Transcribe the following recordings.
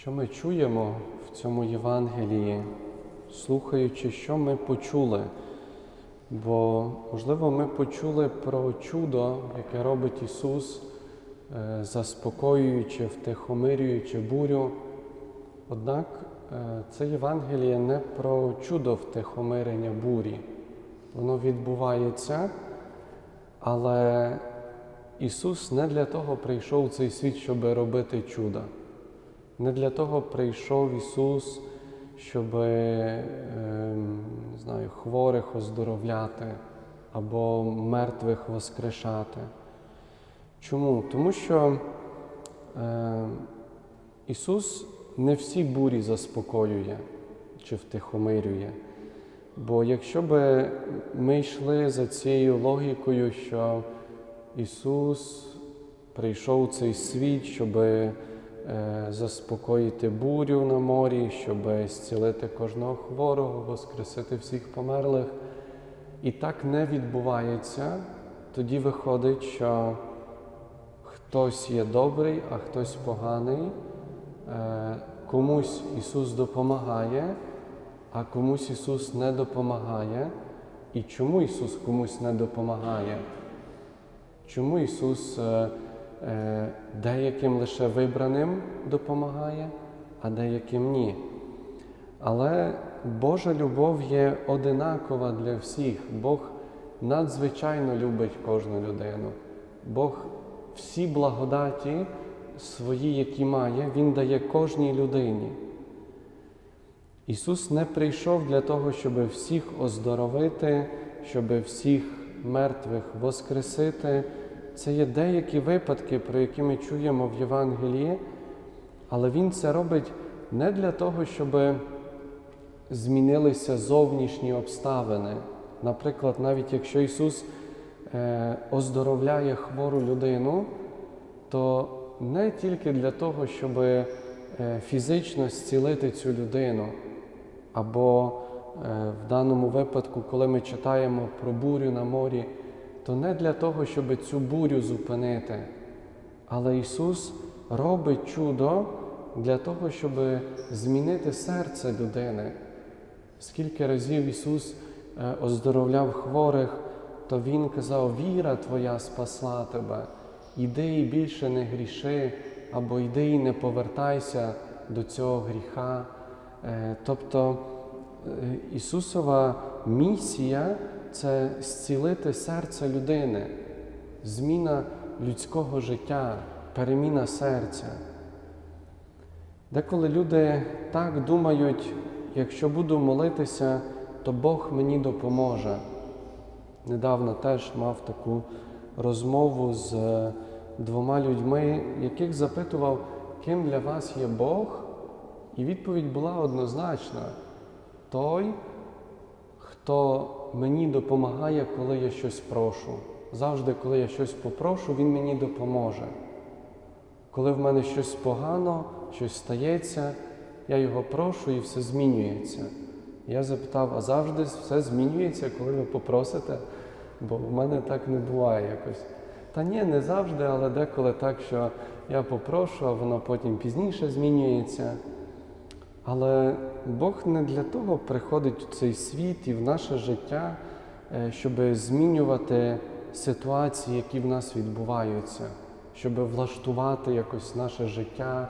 Що ми чуємо в цьому Євангелії, слухаючи, що ми почули? Бо, можливо, ми почули про чудо, яке робить Ісус, е, заспокоюючи, втихомирюючи бурю. Однак е, це Євангеліє не про чудо втихомирення бурі. Воно відбувається, але Ісус не для того прийшов в цей світ, щоб робити чудо. Не для того прийшов Ісус, щоб е, не знаю, хворих оздоровляти або мертвих воскрешати. Чому? Тому що е, Ісус не всі бурі заспокоює чи втихомирює. Бо якщо би ми йшли за цією логікою, що Ісус прийшов у цей світ, щоб е, заспокоїти бурю на морі, щоб зцілити кожного хворого, воскресити всіх померлих, і так не відбувається, тоді виходить, що хтось є добрий, а хтось поганий, е, комусь Ісус допомагає, а комусь Ісус не допомагає. І чому Ісус комусь не допомагає? Чому Ісус е, е, деяким лише вибраним допомагає, а деяким ні? Але Божа любов є одинакова для всіх. Бог надзвичайно любить кожну людину. Бог всі благодаті свої, які має, Він дає кожній людині. Ісус не прийшов для того, щоб всіх оздоровити, щоб всіх мертвих воскресити. Це є деякі випадки, про які ми чуємо в Євангелії, але Він це робить не для того, щоб змінилися зовнішні обставини. Наприклад, навіть якщо Ісус е, оздоровляє хвору людину, то не тільки для того, щоб е, фізично зцілити цю людину, або е, в даному випадку, коли ми читаємо про бурю на морі, то не для того, щоб цю бурю зупинити. Але Ісус робить чудо для того, щоб змінити серце людини. Скільки разів Ісус е, оздоровляв хворих, то Він казав, віра Твоя спасла тебе, іди і більше не гріши, або йди і не повертайся до цього гріха. Е, Тобто е, Ісусова місія це зцілити серце людини, зміна людського життя, переміна серця. Деколи люди так думають, якщо буду молитися, то Бог мені допоможе. Недавно теж мав таку розмову з е, двома людьми, яких запитував, ким для вас є Бог, і відповідь була однозначна: той, хто мені допомагає, коли я щось прошу. Завжди, коли я щось попрошу, Він мені допоможе. Коли в мене щось погано, щось стається, я його прошу і все змінюється. Я запитав, а завжди все змінюється, коли ви попросите, бо в мене так не буває якось. Та ні, не завжди, але деколи так, що я попрошу, а воно потім пізніше змінюється. Але Бог не для того приходить у цей світ і в наше життя, е, щоб змінювати ситуації, які в нас відбуваються, щоб влаштувати якось наше життя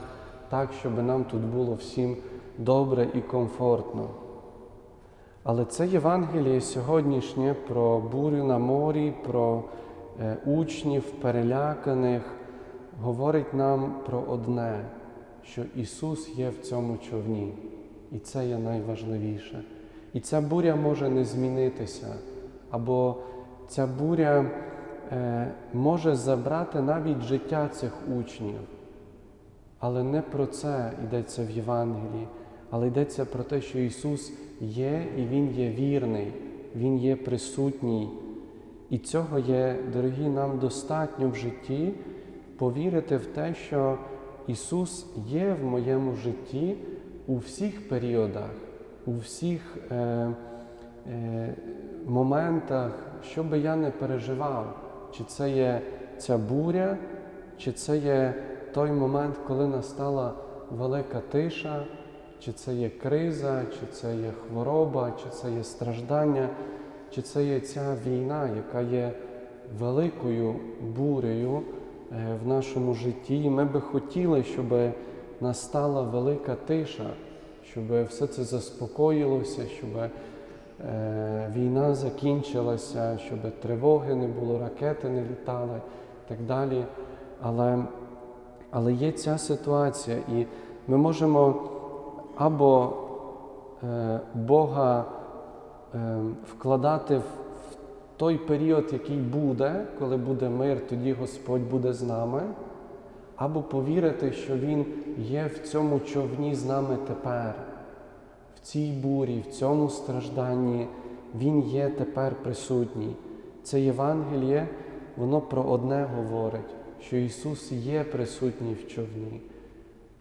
так, щоб нам тут було всім добре і комфортно. Але це Євангеліє сьогоднішнє про бурю на морі, про е, учнів переляканих, говорить нам про одне, що Ісус є в цьому човні, і це є найважливіше. І ця буря може не змінитися, або ця буря е, може забрати навіть життя цих учнів. Але не про це йдеться в Євангелії, але йдеться про те, що Ісус є і Він є вірний, Він є присутній. І цього є, дорогі, нам достатньо в житті повірити в те, що Ісус є в моєму житті у всіх періодах, у всіх е, е, моментах, що би я не переживав, чи це є ця буря, чи це є той момент, коли настала велика тиша, чи це є криза, чи це є хвороба, чи це є страждання, чи це є ця війна, яка є великою бурею в нашому житті. Ми би хотіли, щоб настала велика тиша, щоб все це заспокоїлося, щоб е, війна закінчилася, щоб тривоги не було, ракети не літали і так далі. Але, але є ця ситуація, і ми можемо або е, Бога е, вкладати в той період, який буде, коли буде мир, тоді Господь буде з нами, або повірити, що Він є в цьому човні з нами тепер, в цій бурі, в цьому стражданні. Він є тепер присутній. Це Євангеліє, воно про одне говорить, що Ісус є присутній в човні.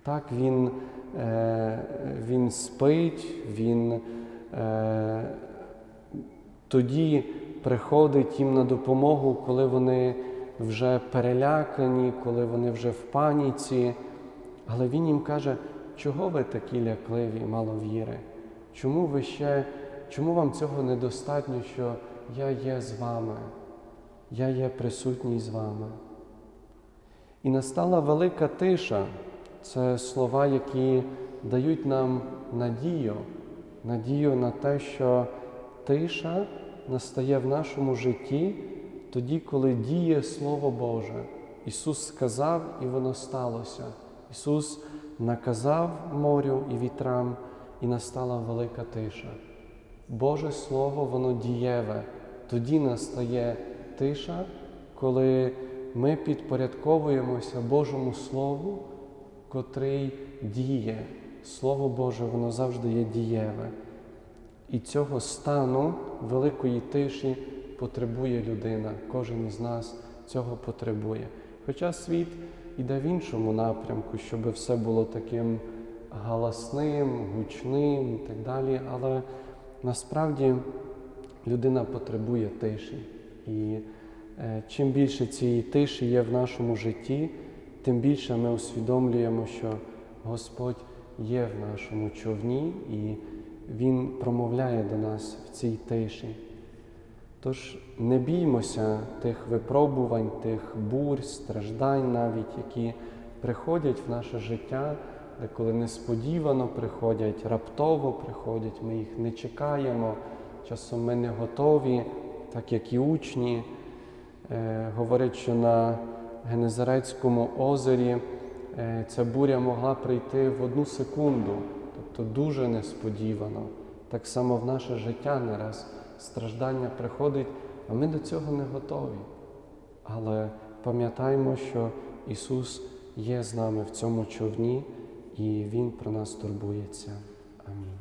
Так, Він, е, він спить, Він е, тоді приходить їм на допомогу, коли вони вже перелякані, коли вони вже в паніці. Але Він їм каже, чого ви такі лякливі, мало віри? Чому ви ще, чому вам цього недостатньо, що я є з вами, я є присутній з вами? І настала велика тиша. Це слова, які дають нам надію, надію на те, що тиша настає в нашому житті тоді, коли діє Слово Боже. Ісус сказав, і воно сталося. Ісус наказав морю і вітрам, і настала велика тиша. Боже Слово, воно дієве. Тоді настає тиша, коли ми підпорядковуємося Божому Слову, котрий діє. Слово Боже, воно завжди є дієве. І цього стану великої тиші потребує людина. Кожен із нас цього потребує. Хоча світ іде в іншому напрямку, щоб все було таким галасним, гучним і так далі. Але насправді людина потребує тиші. І е, чим більше цієї тиші є в нашому житті, тим більше ми усвідомлюємо, що Господь є в нашому човні і Він промовляє до нас в цій тиші. Тож не біймося тих випробувань, тих бурь, страждань навіть, які приходять в наше життя, де коли несподівано приходять, раптово приходять, ми їх не чекаємо, часом ми не готові, так як і учні. Е, говорять, що на Генезарецькому озері е, ця буря могла прийти в одну секунду, тобто дуже несподівано. Так само в наше життя не раз страждання приходить, а ми до цього не готові. Але пам'ятаємо, що Ісус є з нами в цьому човні, і Він про нас турбується. Амінь.